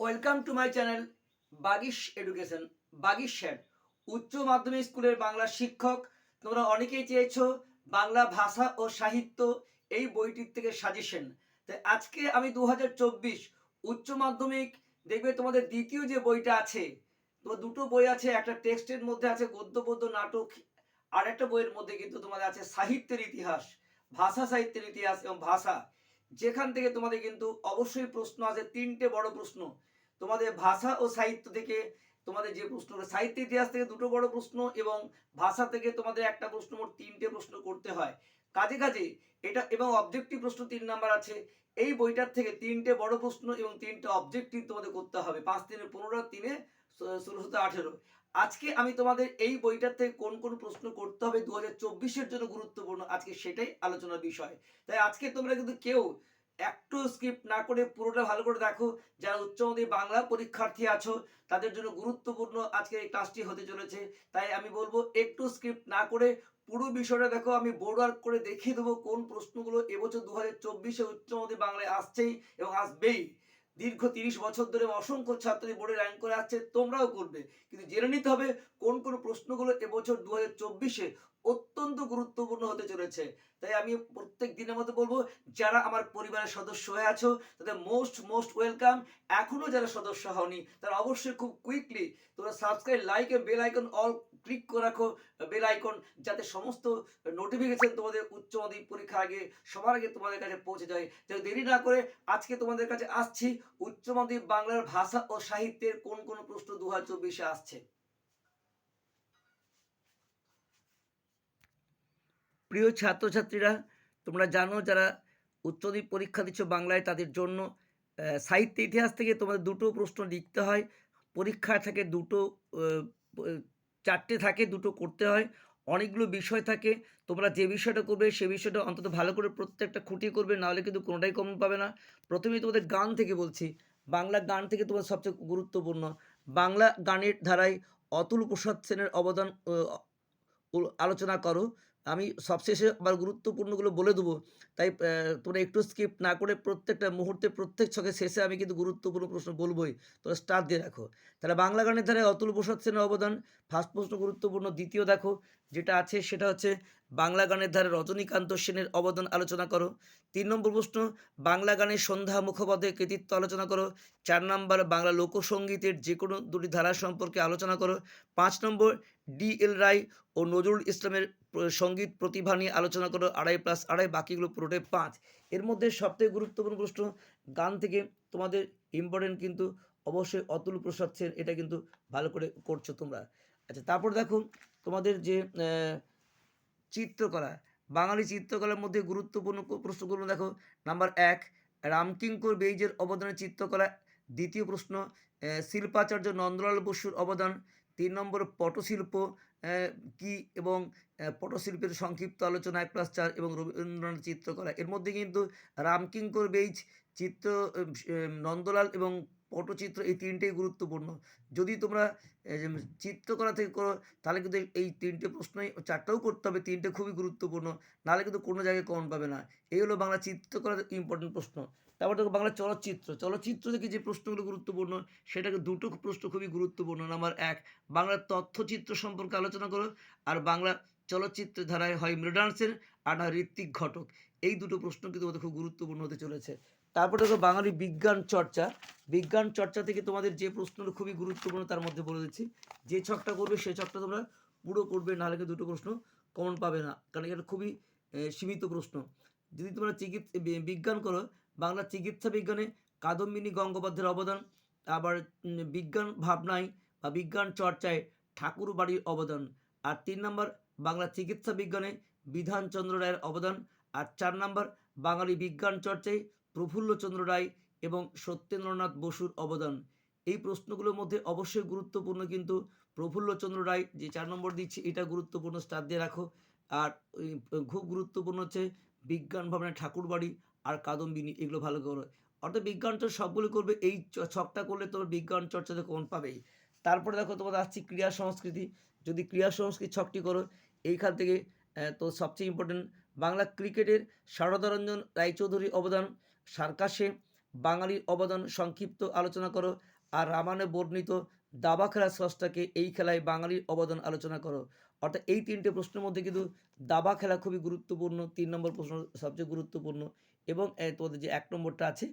Welcome to my channel Bagish education Bagish sir উচ্চ মাধ্যমিক স্কুলের বাংলা শিক্ষক। তোমরা অনেকেই চেয়েছো বাংলা ভাষা ও সাহিত্য এই বইটির থেকে সাজেশন। তাই আজকে আমি দু হাজার চব্বিশ উচ্চ মাধ্যমিক দেখবে তোমাদের দ্বিতীয় যে বইটা আছে, তোমার দুটো বই আছে, একটা টেক্সটের মধ্যে আছে গদ্য পদ্য নাটক, আর একটা বইয়ের মধ্যে কিন্তু তোমাদের আছে সাহিত্যের ইতিহাস, ভাষা সাহিত্যের ইতিহাস এবং ভাষা। যেখান থেকে তোমাদের কিন্তু অবশ্যই প্রশ্ন আছে, তিনটে বড় প্রশ্ন। তোমাদের ভাষা ও সাহিত্য থেকে তোমাদের যে প্রশ্ন সাহিত্য ইতিহাস থেকে দুটো বড় প্রশ্ন এবং ভাষা থেকে তোমাদের একটা প্রশ্ন মোট তিনটে প্রশ্ন করতে হয়। কাজে কাজে এটা এবং অবজেক্টিভ প্রশ্ন তিন নাম্বার আছে, এই বইটার থেকে তিনটে বড় প্রশ্ন এবং তিনটে অবজেক্টিভ তোমাদের করতে হবে, পাঁচ তিনে পনেরো তিনে ষোলোশো আঠেরো। আজকে আমি তোমাদের এই বইটার থেকে কোন কোন প্রশ্ন করতে হবে দু হাজার চব্বিশের জন্য গুরুত্বপূর্ণ, আজকে সেটাই আলোচনার বিষয়। তাই আজকে তোমরা কিন্তু কেউ একটু স্কিপ না করে পুরোটা ভালো করে দেখো। যারা উচ্চ মাধ্যমিক বাংলা পরীক্ষার্থী আছো, তাদের জন্য গুরুত্বপূর্ণ আজকে এই ক্লাসটি হতে চলেছে। তাই আমি বলব, একটু স্কিপ না করে পুরো বিষয়টা দেখো, আমি বোর্ড ওয়ার্ক করে দেখিয়ে দেবো কোন প্রশ্নগুলো এবছর দু হাজার চব্বিশে উচ্চ মাধ্যমিক বাংলায় আসছেই এবং আসবেই। দীর্ঘ তিরিশ বছর ধরে অসংখ্য ছাত্রী বোর্ডে র্যাঙ্ক করে আসছে, তোমরাও করবে। কিন্তু জেনে নিতে হবে কোন কোন প্রশ্নগুলো এবছর দু হাজার চব্বিশে অত্যন্ত গুরুত্বপূর্ণ হতে চলেছে। তাই আমি প্রত্যেক দিনের মতো বলব, যারা আমার পরিবারের সদস্য হয়ে আছো, তাদের মোস্ট মোস্ট ওয়েলকাম এখনও যারা সদস্য হওনি, তারা অবশ্যই খুব কুইকলি তোমরা subscribe like a bell icon all click করে রাখো বেল আইকন যাতে সমস্ত নোটিফিকেশন তোমাদের উচ্চ মাধ্যমিক পরীক্ষার আগে, সবার আগে তোমাদের কাছে পৌঁছে যায়। যাতে দেরি না করে আজকে তোমাদের কাছে আসছি, উচ্চ মাধ্যমিক বাংলার ভাষা ও সাহিত্যের কোন কোন প্রশ্ন দু হাজার চব্বিশে আসছে? প্রিয় ছাত্রছাত্রীরা, তোমরা জানো যারা উচ্চমাধ্যমিক পরীক্ষা দিচ্ছ বাংলায়, তাদের জন্য সাহিত্য ইতিহাস থেকে তোমাদের দুটো প্রশ্ন লিখতে হয়। পরীক্ষা থেকে দুটো চারটে থাকে, দুটো করতে হয়, অনেকগুলো বিষয় থাকে, তোমরা যে বিষয়টা করবে, সে বিষয়টা অন্তত ভালো করে প্রত্যেকটা খুঁটিয়ে করবে, নাহলে কিন্তু কোনোটাই কম পাবে না। প্রথমেই তোমাদের গান থেকে বলছি, বাংলা গান থেকে তোমার সবচেয়ে গুরুত্বপূর্ণ। বাংলা গানের ধারায় অতুল প্রসাদ সেনের অবদান আলোচনা করো। আমি সবশেষে আবার গুরুত্বপূর্ণগুলো বলে দেবো। তাই তোমরা একটু স্কিপ না করে প্রত্যেকটা মুহূর্তে প্রত্যেক ছকে শেষে আমি কিন্তু গুরুত্বপূর্ণ প্রশ্ন বলবোই। তোমরা স্টার দিয়ে রাখো তাহলে বাংলা গানের ধারে অতুল প্রসাদ সেনের অবদান। ফার্স্ট প্রশ্ন গুরুত্বপূর্ণ, দ্বিতীয় দেখো, যেটা আছে সেটা হচ্ছে, বাংলা গানের ধারে রজনীকান্ত সেনের অবদান আলোচনা করো। তিন নম্বর প্রশ্ন, বাংলা গানের সন্ধ্যা মুখোপাধ্যায়ের কৃতিত্ব আলোচনা করো। চার নম্বর, বাংলা লোকসঙ্গীতের যে কোনো দুটি ধারা সম্পর্কে আলোচনা করো। পাঁচ নম্বর, ডি এল রায় ও নজরুল ইসলামের সংগীত প্রতিভা নিয়ে আলোচনা করো, আড়াই প্লাস আড়াই, বাকিগুলো পুরোটাই পাঁচ। এর মধ্যে সবথেকে গুরুত্বপূর্ণ প্রশ্ন, গান থেকে তোমাদের ইম্পর্টেন্ট কিন্তু অবশ্যই অতুল প্রসাদ সেন, এটা কিন্তু ভালো করে করছ তোমরা। আচ্ছা তারপর দেখো তোমাদের যে চিত্রকলা, বাঙালি চিত্রকলার মধ্যে গুরুত্বপূর্ণ প্রশ্নগুলো দেখো। নাম্বার এক রামকিঙ্কর বেইজের অবদানে চিত্রকলা। দ্বিতীয় প্রশ্ন শিল্পাচার্য নন্দলাল বসুর অবদান। তিন নম্বর, পটশিল্প। কি এবং পটশিল্পের সংক্ষিপ্ত আলোচনা এক প্লাস চার এবং রবীন্দ্রনাথ চিত্রকলা। এর মধ্যে কিন্তু রামকিঙ্কর বেইজ, চিত্র নন্দলাল এবং পটচিত্র এই তিনটেই গুরুত্বপূর্ণ। যদি তোমরা চিত্রকলা থেকে করো, তাহলে কিন্তু এই তিনটে প্রশ্নই চারটাও করতে হবে। তিনটে খুবই গুরুত্বপূর্ণ। নাহলে কিন্তু কোনো জায়গায় কমন পাবে না। এই হলো বাংলা চিত্রকলার ইম্পর্টেন্ট প্রশ্ন। তারপর দেখো বাংলা চলচ্চিত্র। চলচ্চিত্র থেকে যে প্রশ্নগুলো গুরুত্বপূর্ণ, সেটাকে দুটো প্রশ্ন খুবই গুরুত্বপূর্ণ। নাম্বার এক বাংলার তথ্যচিত্র সম্পর্কে আলোচনা করো, আর বাংলা চলচ্চিত্র ধারায় হয় সেন আর না ঋত্বিক ঘটক। এই দুটো প্রশ্ন কিন্তু তোমাদের খুব গুরুত্বপূর্ণ হতে চলেছে। তারপর দেখো বাঙালি বিজ্ঞান চর্চা। বিজ্ঞান চর্চা থেকে তোমাদের যে প্রশ্নগুলো খুবই গুরুত্বপূর্ণ তার মধ্যে বলে দিচ্ছি। যে ছকটা করবে সেই ছকটা তোমরা পুরো করবে, নাহলে কিন্তু দুটো প্রশ্ন কমন পাবে না। কারণ এটা খুবই সীমিত প্রশ্ন। যদি তোমরা চিকিৎসা বিজ্ঞান করো বাংলা চিকিৎসা বিজ্ঞানে কাদম্বিনী গঙ্গোপাধ্যায়ের অবদান, আবার বিজ্ঞান ভাবনায় বা বিজ্ঞান চর্চায় ঠাকুর বাড়ির অবদান, আর তিন নম্বর বাংলা চিকিৎসা বিজ্ঞানে বিধানচন্দ্র রায়ের অবদান, আর চার নম্বর বাঙালি বিজ্ঞান চর্চায় প্রফুল্লচন্দ্র রায় এবং সত্যেন্দ্রনাথ বসুর অবদান। এই প্রশ্নগুলোর মধ্যে অবশ্যই গুরুত্বপূর্ণ কিন্তু প্রফুল্লচন্দ্র রায় যে চার নম্বর দিচ্ছি, এটা গুরুত্বপূর্ণ স্টার দিয়ে রাখো। আর খুব গুরুত্বপূর্ণ হচ্ছে বিজ্ঞান ভবনের ঠাকুরবাড়ি আর কাদম্বিনী, এগুলো ভালো করো। অর্থাৎ বিজ্ঞান চর্চা সবগুলো করবে, এই ছকটা করলে তোমার বিজ্ঞান চর্চাতে কোন পাবেই। তারপরে দেখো তোমাদের আসছি ক্রিয়া সংস্কৃতি। যদি ক্রিয়া সংস্কৃতি ছকটি করো, এইখান থেকে তো সবচেয়ে ইম্পর্টেন্ট বাংলা ক্রিকেটের শারদারঞ্জন রায়চৌধুরী অবদান, সার্কাসে বাঙালির অবদান সংক্ষিপ্ত আলোচনা করো, আর রামায়ণে বর্ণিত দাবা খেলার স্রষ্টাকে এই খেলায় বাঙালির অবদান আলোচনা করো। অর্থাৎ এই তিনটে প্রশ্নের মধ্যে কিন্তু দাবা খেলা খুবই গুরুত্বপূর্ণ, তিন নম্বর প্রশ্ন সবচেয়ে গুরুত্বপূর্ণ এবং তোমাদের যে এক নম্বরটা আছে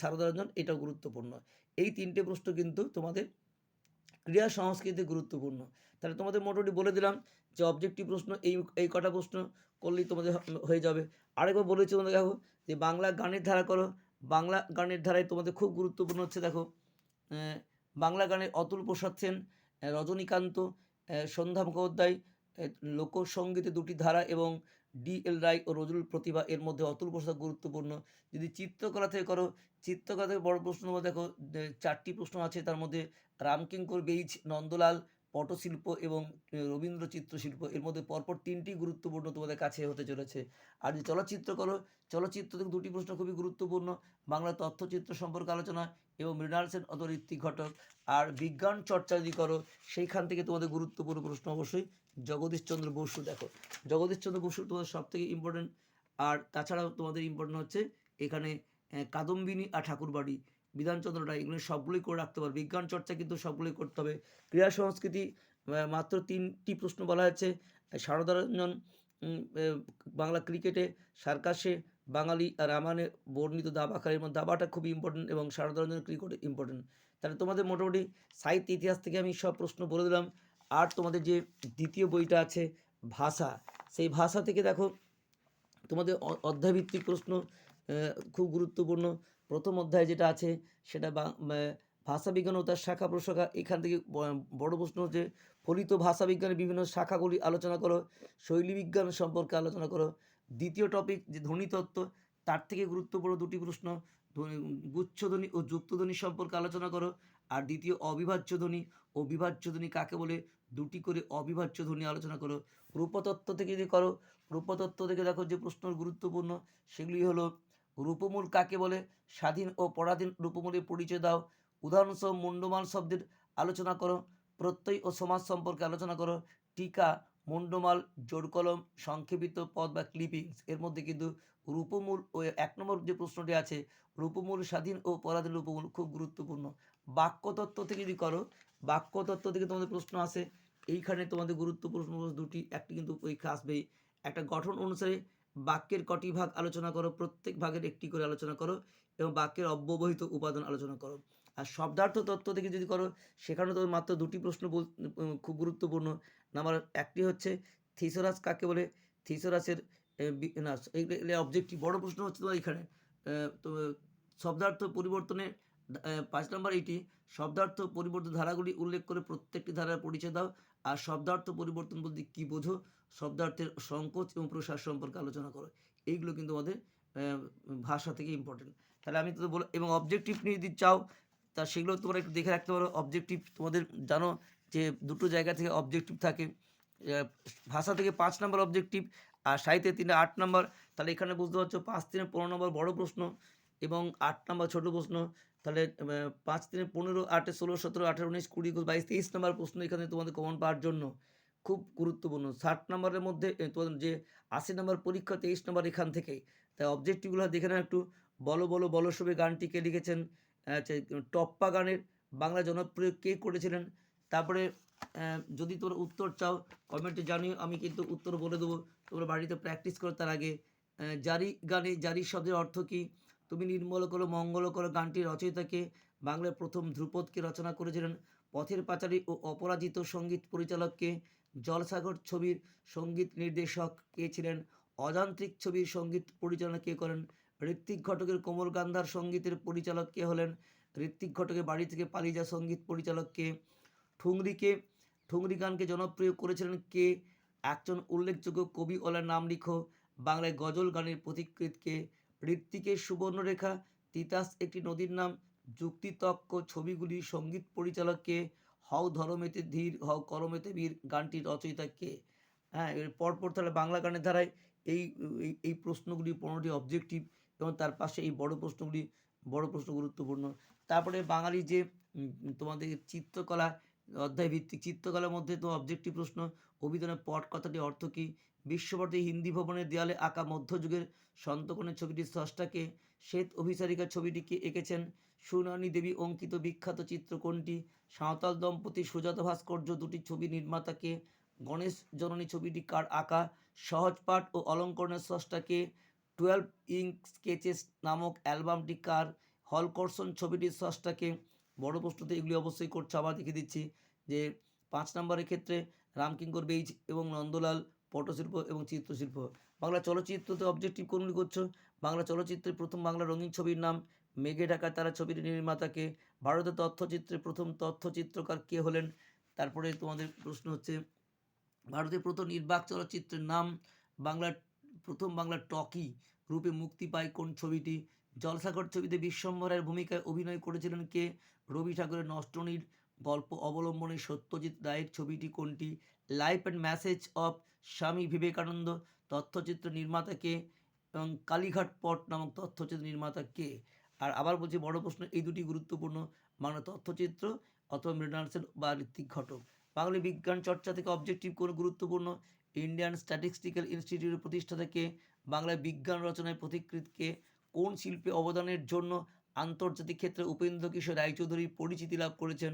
শারদারঞ্জন এটাও গুরুত্বপূর্ণ। এই তিনটে প্রশ্ন কিন্তু তোমাদের ক্রীড়া সংস্কৃতি গুরুত্বপূর্ণ। তাহলে তোমাদের মোটামুটি বলে দিলাম যে অবজেক্টিভ প্রশ্ন, এই এই কটা প্রশ্ন করলেই তোমাদের হয়ে যাবে। আরেকবার বলেছি তোমাদের, দেখো, যে বাংলা গানের ধারা করো। বাংলা গানের ধারায় তোমাদের খুব গুরুত্বপূর্ণ হচ্ছে, দেখো বাংলা গানের অতুল প্রসাদ সেন রজনীকান্ত সন্ধ্যা মুখোপাধ্যায় লোকসঙ্গীতে দুটি ধারা এবং ডি এল রায় ও নজরুল প্রতিভা এর মধ্যে অতুল প্রসাদ গুরুত্বপূর্ণ। যদি চিত্রকলা থেকে করো, চিত্রকলা থেকে বড় প্রশ্ন দেখো চারটি প্রশ্ন আছে, তার মধ্যে রামকিঙ্কর বেইজ নন্দলাল, পটশিল্প এবং রবীন্দ্র চিত্রশিল্প। এর মধ্যে পরপর তিনটি গুরুত্বপূর্ণ তোমাদের কাছে হতে চলেছে। আর যদি চলচ্চিত্র করো, চলচ্চিত্র থেকে দুটি প্রশ্ন খুবই গুরুত্বপূর্ণ, বাংলা তথ্যচিত্র সম্পর্কে আলোচনা এবং মৃণাল সেন অত ঋত্বিক ঘটক। আর বিজ্ঞান চর্চা যদি করো, সেইখান থেকে তোমাদের গুরুত্বপূর্ণ প্রশ্ন অবশ্যই জগদীশচন্দ্র বসু দেখো। জগদীশচন্দ্র বসু তোমাদের সব থেকে ইম্পর্টেন্ট আর তাছাড়াও তোমাদের ইম্পর্টেন্ট হচ্ছে এখানে কাদম্বিনী আর ঠাকুরবাড়ি। বিধানচন্দ্র রায় এগুলো সবগুলোই করে রাখতে পারবে। বিজ্ঞান চর্চা কিন্তু সবগুলোই করতে হবে। ক্রীড়া সংস্কৃতি মাত্র তিনটি প্রশ্ন বলা হয়েছে। শারদারঞ্জন বাংলা ক্রিকেটে সার্কাসে বাঙালি আর রামায়ণে বর্ণিত দাবা খেলার মধ্যে দাবাটা খুব ইম্পর্টেন্ট এবং শারদারঞ্জন ক্রিকেট ইম্পর্টেন্ট তাহলে তোমাদের মোটামুটি সাহিত্য ইতিহাস থেকে আমি সব প্রশ্ন বলে দিলাম। আর তোমাদের যে দ্বিতীয় বইটা আছে ভাষা, সেই ভাষা থেকে দেখো তোমাদের অধ্যায়ভিত্তিক প্রশ্ন খুব গুরুত্বপূর্ণ। প্রথম অধ্যায় যেটা আছে সেটা ভাষাবিজ্ঞান ও তার শাখা প্রশাখা। এখান থেকে বড় প্রশ্ন হচ্ছে, ফলিত ভাষাবিজ্ঞানের বিভিন্ন শাখাগুলি আলোচনা করো, শৈলী বিজ্ঞান সম্পর্কে আলোচনা করো। দ্বিতীয় টপিক যে ধ্বনিতত্ত্ব তার থেকে গুরুত্বপূর্ণ দুটি প্রশ্ন, ধ্বনি- গুচ্ছধ্বনি ও যুক্তধ্বনি সম্পর্কে আলোচনা করো। আর দ্বিতীয় অবিভাজ্য ধ্বনি ও বিভাজ্য ধ্বনি কাকে বলে, দুটি করে অবিভাজ্য ধ্বনি আলোচনা করো। রূপতত্ত্ব থেকে যদি করো, রূপতত্ত্ব থেকে দেখো যে প্রশ্ন গুরুত্বপূর্ণ, সেগুলি হলো, রূপমূল কাকে বলে, স্বাধীন ও পরাধীন রূপমূলের পরিচয় দাও। উদাহরণসহ মুন্ডমাল শব্দের আলোচনা করো, প্রত্যয় ও সমাজ সম্পর্কে আলোচনা করো, টিকা মুন্ডমাল জোড়কলম সংক্ষেপিত পদ বা ক্লিপিংস এর মধ্যে কিন্তু রূপমূল ও এক নম্বর যে প্রশ্নটি আছে, রূপমূল স্বাধীন ও পরাধীন রূপমূল খুব গুরুত্বপূর্ণ। বাক্যতত্ত্ব থেকে যদি করো, বাক্যতত্ত্ব থেকে তোমাদের প্রশ্ন আসে, এইখানে তোমাদের গুরুত্বপূর্ণ দুটি, একটি কিন্তু পরীক্ষা আসবেই। একটা গঠন অনুসারে বাক্যের কটি ভাগ আলোচনা করো, প্রত্যেক ভাগের একটি করে আলোচনা করো এবং বাক্যের অব্যবহিত উপাদান আলোচনা করো। আর শব্দার্থ তত্ত্ব থেকে যদি করো, সেখানে তো মাত্র দুটি প্রশ্ন খুব গুরুত্বপূর্ণ। নাম্বার একটি হচ্ছে থিসোরাস কাকে বলে? থিসোরাসের না অবজেক্টিভ বড় প্রশ্ন হচ্ছে তোমার এখানে। তো, শব্দার্থ পরিবর্তনে পাঁচ নম্বর এইটি শব্দার্থ পরিবর্তন ধারাগুলি উল্লেখ করে প্রত্যেকটি ধারার পরিচয় দাও, আর শব্দার্থ পরিবর্তন বলতে কী বোঝো? শব্দার্থের সংকোচ এবং প্রসার সম্পর্কে আলোচনা করো। এইগুলো কিন্তু আমাদের ভাষা থেকে ইম্পর্টেন্ট তাহলে আমি তো বল, এবং অবজেক্টিভ নিয়ে যদি চাও, তা সেগুলো তোমরা একটু দেখে রাখতে পারো। অবজেক্টিভ তোমাদের জানো যে দুটো জায়গা থেকে অবজেক্টিভ থাকে ভাষা থেকে পাঁচ নম্বর অবজেক্টিভ আর সাহিত্যে তিনে আট নম্বর, তাহলে এখানে বুঝতে পারছ পাঁচ তিনে পনেরো নম্বর বড় প্রশ্ন এবং আট নম্বর ছোট প্রশ্ন, তাহলে পাঁচ তিনে পনেরো, আটে ষোলো, সতেরো, আঠেরো, উনিশ, কুড়ি, একুশ, বাইশ, তেইশ নম্বর প্রশ্ন এখানে তোমাদের কমন পাওয়ার জন্য খুব গুরুত্বপূর্ণ। ষাট নম্বরের মধ্যে তোমাদের যে আশি নম্বর পরীক্ষা, তেইশ নম্বর এখান থেকে তাই অবজেক্টিভগুলো দেখে নাও একটু। বলো বলো বলো সবে গানটি কে লিখেছেন? টপ্পা গানের বাংলা জনপ্রিয় কে করেছিলেন? তারপরে যদি তোমরা উত্তর চাও কমেন্টে জানিও, আমি কিন্তু উত্তর বলে দেবো। তোমরা বাড়িতে প্র্যাকটিস করো তার আগে। জারি গানে জারি শব্দের অর্থ কী? তুমি নির্মল করো, মঙ্গল করো, গানটির রচয়িতাকে বাংলার প্রথম ধ্রুপদকে রচনা করেছিলেন পথের পাঁচালী ও অপরাজিত সংগীত পরিচালককে জলসাগর ছবির সংগীত নির্দেশক কে ছিলেন? অযান্ত্রিক ছবির সংগীত পরিচালনা কে করেন? ঋত্বিক ঘটকের কোমল গান্ধার সঙ্গীতের পরিচালক কে হলেন? ঋত্বিক ঘটকের বাড়ি থেকে পালিয়ে যাওয়া সংগীত পরিচালক কে? ঠুংরিকে ঠুংরি গানকে জনপ্রিয় করেছিলেন কে? একজন উল্লেখযোগ্য কবি ওলার নাম লিখো। বাংলায় গজল গানের পথিকৃতকে ঋত্বিকের সুবর্ণরেখা, তিতাস একটি নদীর নাম যুক্তিতক্ক ছবিগুলি সংগীত পরিচালককে হও ধরমেতে ধীর, হও করমেতে বীর, গানটির রচয়িতা কে? হ্যাঁ এর পরপর তাহলে বাংলা গানের ধারায় এই, এই- এই প্রশ্নগুলি পনেরোটি অবজেক্টিভ এবং তার পাশে এই বড় প্রশ্নগুলি, বড় প্রশ্ন গুরুত্বপূর্ণ। তারপরে বাঙালি যে তোমাদের চিত্রকলা অধ্যায় ভিত্তিক চিত্রকলার মধ্যে তো অবজেক্টিভ প্রশ্ন, অভিধানের পট কথাটি অর্থ কী? বিশ্বভারতী হিন্দি ভবনের দেয়ালে আঁকা মধ্যযুগের সন্তকোণের ছবিটি স্রষ্টাকে শ্বেত অভিসারিকা ছবিটি কে এঁকেছেন সুনয়নী দেবী অঙ্কিত বিখ্যাত চিত্র কোনটি? সাঁওতাল দম্পতি সুজাতা ভাস্কর্য দুটি ছবি নির্মাতাকে, গণেশ জননী ছবিটি কার আঁকা? সহজপাঠ ও অলঙ্করণের স্রষ্টাকে, টুয়েলভ ইঙ্ক স্কেচেস নামক অ্যালবামটি কার? হলকর্ষণ ছবিটির স্রষ্টাকে বড় প্রশ্নতে এগুলি অবশ্যই করছে আবার দেখে দিচ্ছি যে পাঁচ নম্বরের ক্ষেত্রে রামকিঙ্কর বেইজ এবং নন্দলাল পটশিল্প এবং চিত্রশিল্প। বাংলা চলচ্চিত্রতে অবজেক্টিভ কোনগুলি করছ? বাংলা চলচ্চিত্রের প্রথম বাংলা রঙিন ছবির নাম মেঘে ঢাকা তারা ছবির নির্মাতাকে। ভারতের তথ্যচিত্রের প্রথম তথ্যচিত্রকার কে হলেন? তারপরে তোমাদের প্রশ্ন হচ্ছে, ভারতের প্রথম নির্বাক চলচ্চিত্রের নাম বাংলার প্রথম বাংলা টকি রূপে মুক্তি পায় কোন ছবিটি? জলসাগর ছবিতে বিশ্বম্ভরের ভূমিকায় অভিনয় করেছিলেন কে? রবি ঠাকুরের নষ্টনীর গল্প অবলম্বনে সত্যজিৎ রায়ের ছবিটি কোনটি? Life and message of Swami Vivekananda, তথ্যচিত্র নির্মাতা কে? এবং কালীঘাট পট নামক তথ্যচিত্র নির্মাতা কে? আর আবার বলছি, বড় প্রশ্ন, এই দুটি গুরুত্বপূর্ণ বাংলা তথ্যচিত্র অথবা মৃণাল সেন বা ঋত্বিক ঘটক। বাঙালি বিজ্ঞান চর্চা থেকে অবজেক্টিভ কোন গুরুত্বপূর্ণ? ইন্ডিয়ান স্ট্যাটিস্টিক্যাল ইনস্টিটিউটের প্রতিষ্ঠা থেকে বাংলায় বিজ্ঞান রচনায় প্রতিকৃতকে কোন শিল্পে অবদানের জন্য আন্তর্জাতিক ক্ষেত্রে উপেন্দ্র কিশোর রায়চৌধুরী পরিচিতি লাভ করেছেন।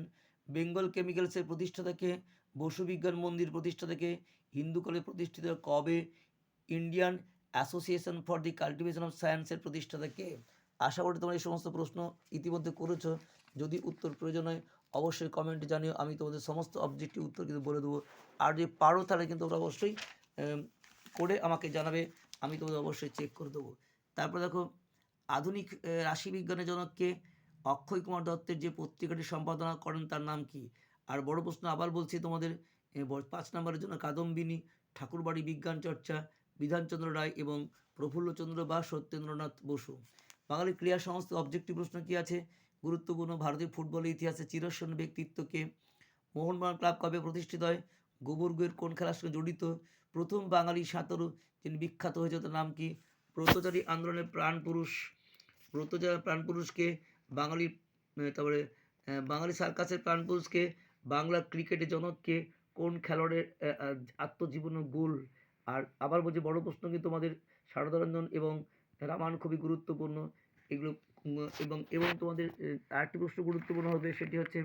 বেঙ্গল কেমিক্যালসের প্রতিষ্ঠা থেকে, বসু বিজ্ঞান মন্দির প্রতিষ্ঠা থেকে, হিন্দু কলেজ প্রতিষ্ঠিত কবে, Indian association for the cultivation of সায়েন্সের প্রতিষ্ঠা থেকে। আশা করি তোমরা এই সমস্ত প্রশ্ন ইতিমধ্যে করেছ। যদি উত্তর প্রয়োজন হয়, অবশ্যই কমেন্টে জানিও। আমি তোমাদের সমস্ত অবজেক্টিভ উত্তর কিন্তু বলে দেবো। আর যদি পারো তাহলে কিন্তু তোমরা অবশ্যই করে আমাকে জানাবে। আমি তোমাদের অবশ্যই চেক করে দেবো। তারপর দেখো আধুনিক রাশিবিজ্ঞানের জনককে অক্ষয় কুমার দত্তের যে পত্রিকাটি সম্পাদনা করেন তার নাম কি? আর বড় প্রশ্ন আবার বলছি তোমাদের পাঁচ নম্বরের জন্য কাদম্বিনী, ঠাকুরবাড়ি বিজ্ঞান চর্চা, বিধানচন্দ্র রায় এবং প্রফুল্লচন্দ্র বা সত্যেন্দ্রনাথ বসু। বাঙালি ক্রীড়া সমস্ত অবজেক্টিভ প্রশ্ন কি আছে? গুরুত্বপূর্ণ ভারতীয় ফুটবলের ইতিহাসে চিরস্বর্ণ ব্যক্তিত্বকে মোহনবাগান ক্লাব কবে প্রতিষ্ঠিত হয়? গোবর্গের কোন খেলার সঙ্গে জড়িত? প্রথম বাঙালি সাঁতারু যিনি বিখ্যাত হয়েছে তার নাম কি? ব্রতচারী আন্দোলনের প্রাণ পুরুষ ব্রতচারী প্রাণ পুরুষকে বাঙালি তারপরে বাঙালি সার্কাসের প্রাণ পুরুষকে বাংলা ক্রিকেটের জনককে কোন খেলোয়াড়ের আহ, আহ, আত্মজীবন গোল? আর আবার বলছি বড় প্রশ্ন কিন্তু তোমাদের শারদারঞ্জন এবং রামায়ণ খুবই গুরুত্বপূর্ণ? এগুলো এবং এবং তোমাদের আরেকটি প্রশ্ন গুরুত্বপূর্ণ হবে সেটি হচ্ছে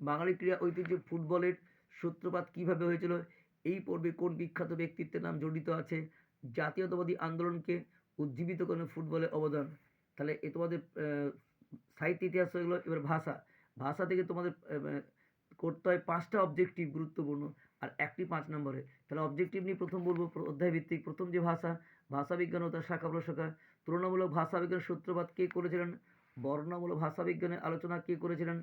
বাঙালি ক্রীড়া ঐতিহ্য ফুটবলের সূত্রপাত কীভাবে হয়েছিল? এই পর্বে কোন বিখ্যাত ব্যক্তিত্বের নাম জড়িত আছে? জাতীয়তাবাদী আন্দোলনকে উজ্জীবিত করেন ফুটবলের অবদান। তাহলে এ তোমাদের সাহিত্য ইতিহাস হয়ে গেলো, এবার ভাষা। ভাষা থেকে তোমাদের করতে হয় পাঁচটা অবজেক্টিভ গুরুত্বপূর্ণ, আর একটি পাঁচ নম্বরে। তাহলে অবজেক্টিভ নিয়ে প্রথম বলব অধ্যায় ভিত্তিক প্রথম যে ভাষা, ভাষাবিজ্ঞান ও তার শাখা প্রশাখা। তুলনামূলক ভাষাবিজ্ঞানের সূত্রপাত কে করেছিলেন? বর্ণমূলক ভাষাবিজ্ঞানের আলোচনা কে করেছিলেন?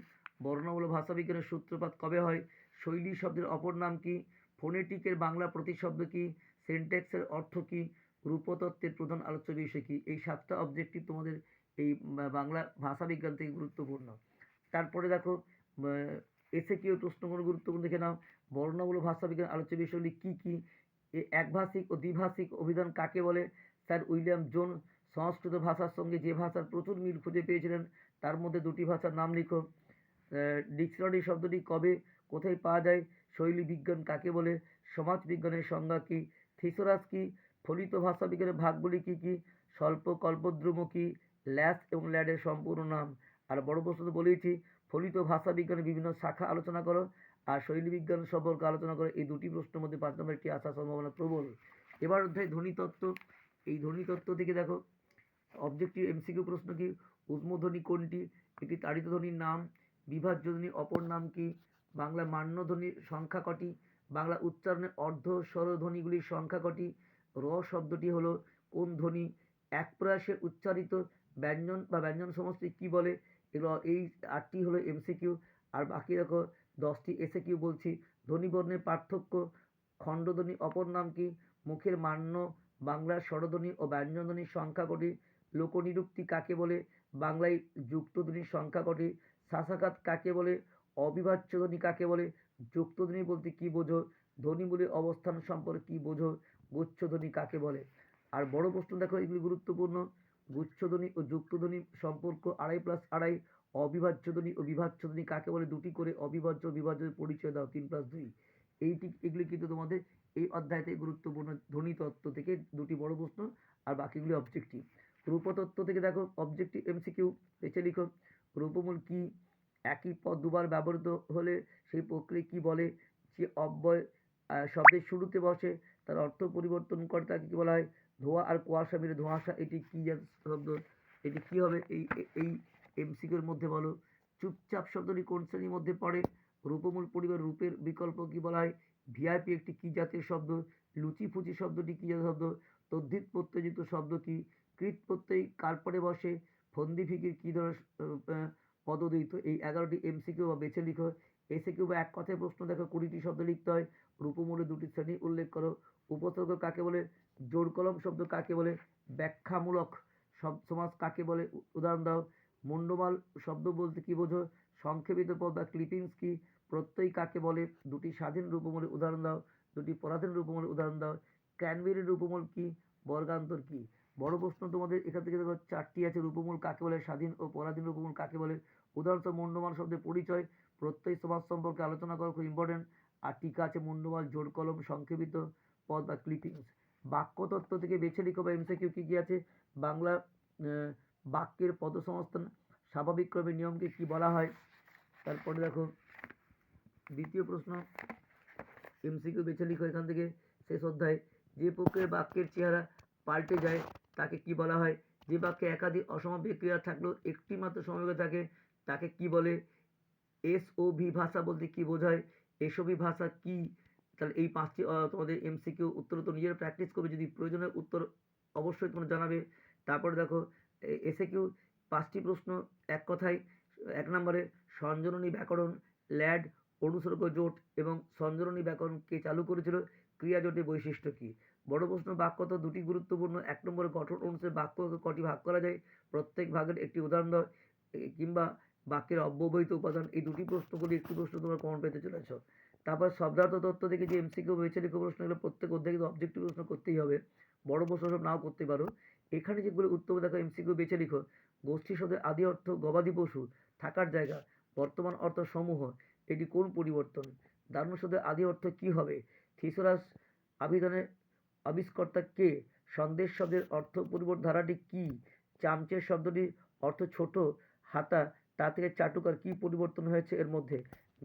বর্ণমূলক ভাষাবিজ্ঞানের সূত্রপাত কবে হয়? শৈলী শব্দের অপর নাম কি? ফোনেটিকের বাংলা প্রতিশব্দ কি? সেন্টেক্সের অর্থ কি? রূপতত্ত্বের প্রধান আলোচ্য বিষয় কি? এই সাতটা অবজেক্টিভ তোমাদের এই বাংলা ভাষাবিজ্ঞান থেকে গুরুত্বপূর্ণ। তারপরে দেখো এসে কিউ প্রশ্নগুলো গুরুত্বপূর্ণ দেখে নাও। বর্ণমূলক ভাষাবিজ্ঞান আলোচ্য বিষয়গুলি কী কী? একভাষিক ও দ্বিভাষিক অভিধান কাকে বলে? স্যার উইলিয়াম জোন সংস্কৃত ভাষার সঙ্গে যে ভাষার প্রচুর মিল খুঁজে পেয়েছিলেন, তার মধ্যে দুটি ভাষার নাম লিখো। ডিকশনারি শব্দটি কবে কোথায় পাওয়া যায়? শৈলী বিজ্ঞান কাকে বলে? সমাজ বিজ্ঞানের সংজ্ঞা কী? থিসরাস কী ফলিত ভাষা বিজ্ঞানের ভাগগুলি কী কী? স্বল্প কল্পদ্রুম কী ল্যাস এবং ল্যাডের সম্পূর্ণ নাম। আর বড় প্রশ্ন বলেইছি, ফলিত ভাষা বিজ্ঞানের বিভিন্ন শাখা আলোচনা করো আর শৈলী বিজ্ঞান সম্পর্কে আলোচনা করো। এই দুটি প্রশ্নের মধ্যে পাঁচ নম্বর একটি আসার সম্ভাবনা প্রবল। এবার অধ্যায় ধ্বনিতত্ত্ব। এই ধ্বনিতত্ত্ব থেকে দেখো অবজেক্টিভ এমসিকিউ প্রশ্ন কি? উদ্মধ্বনি কোনটি? একটি তাড়িত ধ্বনির নাম। বিভাজ্য ধ্বনির অপর নাম কি? বাংলা মান্য ধ্বনির সংখ্যা কটি? বাংলা উচ্চারণের অর্ধ স্বরধ্বনিগুলির সংখ্যা কটি? র শব্দটি হলো কোন ধ্বনি? এক প্রয়াসে উচ্চারিত ব্যঞ্জন বা ব্যঞ্জন সমষ্টি কি বলে? এগুলো এই আটটি হলো এমসিকিউ আর বাকি দেখো দশটি এসে কিউ বলছি। ধ্বনিবর্ণের পার্থক্য, খণ্ডধ্বনি অপর নাম কি? মুখের মান্য, বাংলার স্বরধ্বনি ও ব্যঞ্জনধ্বনির সংখ্যা কটি? লোকনিরুক্তি কাকে বলে? বাংলায় যুক্তধ্বনির সংখ্যা কটি? শাসাকাত কাকে বলে? অবিভাজ্য ধ্বনি কাকে বলে? যুক্তধ্বনি বলতে কি বোঝো? ধ্বনিমূলের অবস্থান সম্পর্কে কি বোঝো? গুচ্ছধ্বনি কাকে বলে? আর বড় প্রশ্ন দেখো, এগুলি গুরুত্বপূর্ণ। গুচ্ছধ্বনি ও যুক্তধ্বনি সম্পর্ক আড়াই প্লাস আড়াই, অবিভাজ্য ধ্বনি ও বিভাজ্য ধ্বনি কাকে বলে? দুটি করে অবিভাজ্য ও বিভাজ্যের পরিচয় দাও, তিন প্লাস দুই। এইটি এগুলি কিন্তু তোমাদের এই অধ্যায়তে গুরুত্বপূর্ণ ধ্বনি তত্ত্ব থেকে দুটি বড় প্রশ্ন আর বাকিগুলি অবজেক্টিভ রূপতত্ত্ব থেকে দেখো অবজেক্টিভ এমসিকিউ বেছে লিখো। রূপমূল কি? একই পদ দুবার ব্যবহৃত হলে সেই প্রক্রিয়া কি বলে? যে অব্যয় শব্দের শুরুতে বসে। তার অর্থ পরিবর্তন করে তাকে কি বলা হয়? ধোঁয়া আর কুয়াশা মিলে। ধোঁয়াশা, এটি কি শব্দ? এটি কি হবে? এই, এই- এই এমসিকিউর মধ্যে বলো। চুপচাপ শব্দটি কোন শ্রেণির মধ্যে পড়ে? রূপমূল পরিবার রূপের বিকল্প কি বলা হয়? ভিআইপি একটি কি জাতীয় শব্দ? লুচি ফুচি শব্দটি কি জাতীয় শব্দ? তদ্ধিত প্রত্যয়যুক্ত শব্দ কি? কৃত প্রত্যয় কার পরে বসে? ফন্দি ফিকির কি ধরনের আহ, পদদ্বৈত এই এগারোটি এমসিকিউ বা বেছে লিখো। এসে কিউ বা এক কথায় প্রশ্ন দেখো কুড়িটি শব্দ লিখতে হয়। রূপমূলে দুটি শ্রেণি উল্লেখ করো। উপসর্গ কাকে বলে? জোর কলম শব্দ কাকে বলে? ব্যাখ্যামূলক শব্দ সমাজ কাকে বলে? উদাহরণ দাও। মুন্ডমাল শব্দ বলতে কি বোঝো? সংক্ষেপিত পদ বা ক্লিপিংস কি? প্রত্যয় কাকে বলে? দুটি স্বাধীন রূপমূলের উদাহরণ দাও। দুটি পরাধীন রূপমূলের উদাহরণ দাও। ক্যানবেরির রূপমূল কি? বর্গান্তর কি? বড় প্রশ্ন তোমাদের এখান থেকে দেখো চারটি আছে। রূপমূল কাকে বলে? স্বাধীন ও পরাধীন রূপমূল কাকে বলে? উদাহরণস্বরূপ মুন্ডমাল শব্দের পরিচয়, প্রত্যয় সমাজ সম্পর্কে আলোচনা করা খুব ইম্পর্টেন্ট আর টিকা আছে মুন্ডমাল, জোর কলম, সংক্ষেপিত পদ বা ক্লিপিংস বাক্যতত্ত্ব থেকে বেছে লিখো বা এমসিকিউ কী কী আছে? বাংলা বাক্যের পদসংস্থান, স্বাভাবিক ক্রমে নিয়মকে কি বলা হয়? তারপরে দেখো, দ্বিতীয় প্রশ্ন এমসিকিউ বেছে লিখো এখান থেকে, শেষ অধ্যায়। যে প্রক্রিয়ায় বাক্যের চেহারা পাল্টে যায়, তাকে কি বলা হয়? যে বাক্যে একাধিক অসমাপিক ক্রিয়া থাকলেও একটি মাত্র সমবেগে থাকে তাকে কি বলে? এস ও ভি ভাষা বলতে কি বোঝায়? এসবি ভাষা কি? তাহলে এই পাঁচটি তোমাদের এমসিকিউ উত্তর তো নিজেরা প্র্যাকটিস করবে, যদি প্রয়োজনের উত্তর অবশ্যই তোমরা জানাবে। তারপরে দেখো এসে কিউ পাঁচটি প্রশ্ন, এক কথায়, এক নম্বরে, সঞ্জননী ব্যাকরণ, ল্যাড অনুসর্গ জোট এবং সঞ্জননী ব্যাকরণ কে চালু করেছিল, ক্রিয়া জোটের বৈশিষ্ট্য কী? বড় প্রশ্ন, বাক্য তো দুটি গুরুত্বপূর্ণ, এক নম্বরে গঠন অনুসারে বাক্যকে কটি ভাগ করা যায়? প্রত্যেক ভাগের একটি উদাহরণ দাও কিংবা বাক্যের অব্যবহিত উপাদান, এই দুটি প্রশ্নগুলি একটি প্রশ্ন তোমরা কমন পেতে চলেছ। তারপর শব্দার্থ তত্ত্ব থেকে যে এমসিকিউ বেছে লিখো প্রশ্নগুলো প্রত্যেক অধ্যায়ে কিন্তু অবজেক্টিভ প্রশ্ন করতেই হবে। বড় প্রশ্ন সব নাও করতে পারো। এখানে যেগুলো উত্তর দেখো এমসিকিউ বেছে লিখো। গোষ্ঠী শব্দের আদি অর্থ, গবাদি পশু, থাকার জায়গা, বর্তমান অর্থ সমূহ, এটি কোন পরিবর্তন? দারুণ শব্দের আদি অর্থ কি হবে? থিসরাস আবিধানের আবিষ্কর্তা কে? সন্দেশ শব্দের অর্থ পরিবর্তন ধারাটি কি? চামচের শব্দটির অর্থ ছোট, হাতা তা থেকে চাটুকার কি পরিবর্তন হয়েছে এর মধ্যে?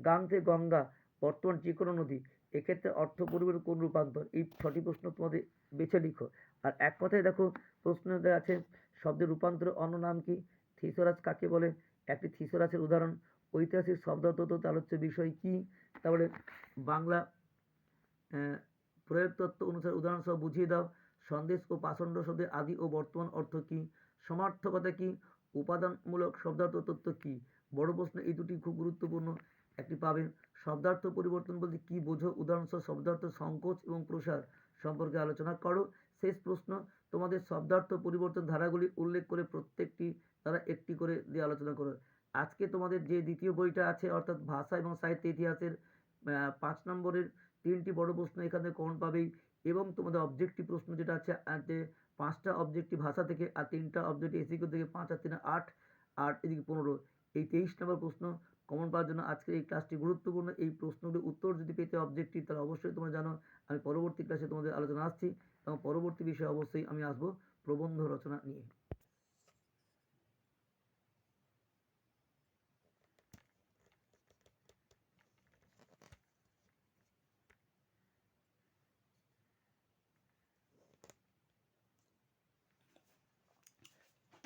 গাং থেকে গঙ্গা, বর্তমান যে কোনো নদী, এক্ষেত্রে অর্থ পরিবর্তন কোন রূপান্তর? এই ছটি প্রশ্ন তোমাদের বেছে লিখো। আর এক কথায় দেখো প্রশ্নতে আছে, শব্দের রূপান্তরের অন্য নাম কি? থিসরাস কাকে বলে? একটি থিসরাসের উদাহরণ। ঐতিহাসিক শব্দ শব্দতত্ত্ব আলোচ্য বিষয় কি? তারপরে বাংলা প্রয়োগ তত্ত্ব অনুসারে উদাহরণসহ বুঝিয়ে দাও। সন্দেশ ও পাষণ্ড শব্দের আদি ও বর্তমান অর্থ কি? সমার্থকতা কি? উপাদানমূলক শব্দার্থ তত্ত্ব কি? বড় প্রশ্ন, এই দুটি খুব গুরুত্বপূর্ণ। একটি পাবে শব্দার্থ পরিবর্তন বলতে কি বোঝো? উদাহরণসহ শব্দার্থ সংকোচ এবং প্রসার সম্পর্কে আলোচনা করো। শেষ প্রশ্ন, তোমাদের শব্দার্থ পরিবর্তন ধারাগুলি উল্লেখ করে প্রত্যেকটি তারা একটি করে দিয়ে আলোচনা করো। আজকে তোমাদের যে দ্বিতীয় বইটা আছে, অর্থাৎ ভাষা এবং সাহিত্য ইতিহাসের পাঁচ নম্বরের তিনটি বড় প্রশ্ন এখানে কমন পাবেই। এবং তোমাদের অবজেক্টিভ প্রশ্ন যেটা আছে পাঁচটা অবজেক্টিভ ভাষা থেকে আর তিনটা অবজেক্টিভ এসিকিউ থেকে পাঁচ আর তিন আট আট এদিকে পনেরো। এই তেইশ নম্বর প্রশ্ন কমন পাওয়ার জন্য আজকের এই ক্লাসটি গুরুত্বপূর্ণ। এই প্রশ্নগুলির উত্তর যদি পেতে অবজেক্টিভ তাহলে অবশ্যই তোমরা জানো, আমি পরবর্তী ক্লাসে তোমাদের আলোচনা আসছি। এবং পরবর্তী বিষয়ে অবশ্যই আমি আসব প্রবন্ধ রচনা নিয়ে।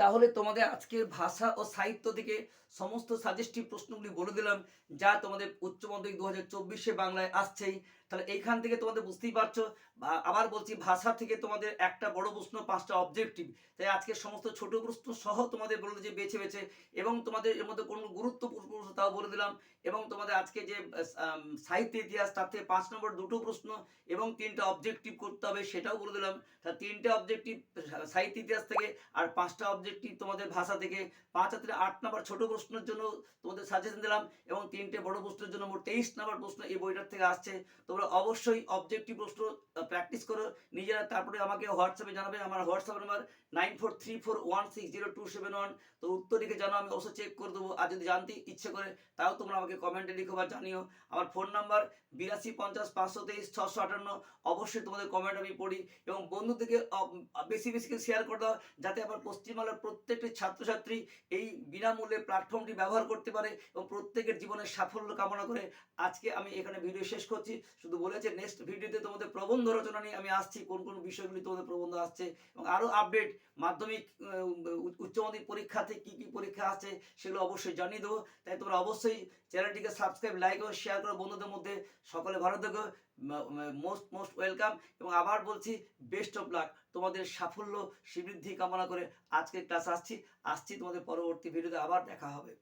তাহলে তোমাদের আজকের ভাষা ও সাহিত্য থেকে সমস্ত সাজেস্টিভ প্রশ্নগুলি বলে দিলাম, যা তোমাদের উচ্চ মাধ্যমিক দু হাজার চব্বিশে বাংলায় আসছেই। তাহলে এইখান থেকে তোমাদের বুঝতেই পারছ আবার বলছি ভাষা থেকে তোমাদের একটা বড় প্রশ্ন, পাঁচটা অবজেক্টিভ তাই আজকে সমস্ত ছোট প্রশ্ন সহ তোমাদের বলে যে বেছে বেছে, এবং তোমাদের এর মধ্যে কোনো গুরুত্বপূর্ণ প্রশ্ন তাও বলে দিলাম, এবং তোমাদের আজকে যে সাহিত্য ইতিহাস, তার থেকে পাঁচ নম্বর দুটো প্রশ্ন, এবং তিনটা অবজেক্টিভ করতে হবে সেটাও বলে দিলাম। তা তিনটে অবজেক্টিভ সাহিত্য ইতিহাস থেকে, আর পাঁচটা অবজেক্টিভ তোমাদের ভাষা থেকে। পাঁচ হাতের আট নাম্বার ছোট প্রশ্নের জন্য তোমাদের সাজেশন দিলাম এবং তিনটে বড় প্রশ্নের জন্য মোট তেইশ নাম্বার প্রশ্ন এই বইটার থেকে আসছে। তোমরা অবশ্যই অবজেক্টিভ প্রশ্ন প্র্যাকটিস করো। নিজেরা তারপরে আমাকে হোয়াটসঅ্যাপে জানাবে। আমার WhatsApp number nine four three four one six zero two seven one তো উত্তর লিখে জানো, আমি অবশ্যই চেক করে দেবো। আর যদি জানতে ইচ্ছে করে, তাও তোমরা আমাকে কমেন্টে লিখো বা জানিও। আমার ফোন নাম্বার বিরাশি পঞ্চাশ পাঁচশো তেইশ ছশো আটান্ন। অবশ্যই তোমাদের কমেন্ট আমি পড়ি এবং বন্ধুদেরকে বেশি বেশি শেয়ার করে দাও। যাতে আমার পশ্চিমবাংলার প্রত্যেকটি ছাত্রছাত্রী এই বিনামূল্যে প্ল্যাটফর্মটি ব্যবহার করতে পারে এবং প্রত্যেকের জীবনের সাফল্য কামনা করে আজকে আমি এখানে ভিডিও শেষ করছি। শুধু বলেছে নেক্সট ভিডিওতে তোমাদের প্রবন্ধ রচনা নিয়ে আমি আসছি কোন কোন বিষয়গুলি তোমাদের প্রবন্ধ আসছে এবং আরও আপডেট মাধ্যমিক আহ, উ- উচ্চ মাধ্যমিক পরীক্ষাতে কি কি পরীক্ষা আছে সেগুলো অবশ্যই জানিয়ে দেবো। তাই তোমরা অবশ্যই চ্যানেলটিকে সাবস্ক্রাইব লাইক ও শেয়ার করো বন্ধুদের মধ্যে। সকলে ভালো থেকো। মোস্ট মোস্ট ওয়েলকাম এবং আবার বলছি বেস্ট অফ লাক তোমাদের সাফল্য, সমৃদ্ধি কামনা করে আজকে ক্লাস আসছি। আসছি তোমাদের পরবর্তী ভিডিওতে আবার দেখা হবে।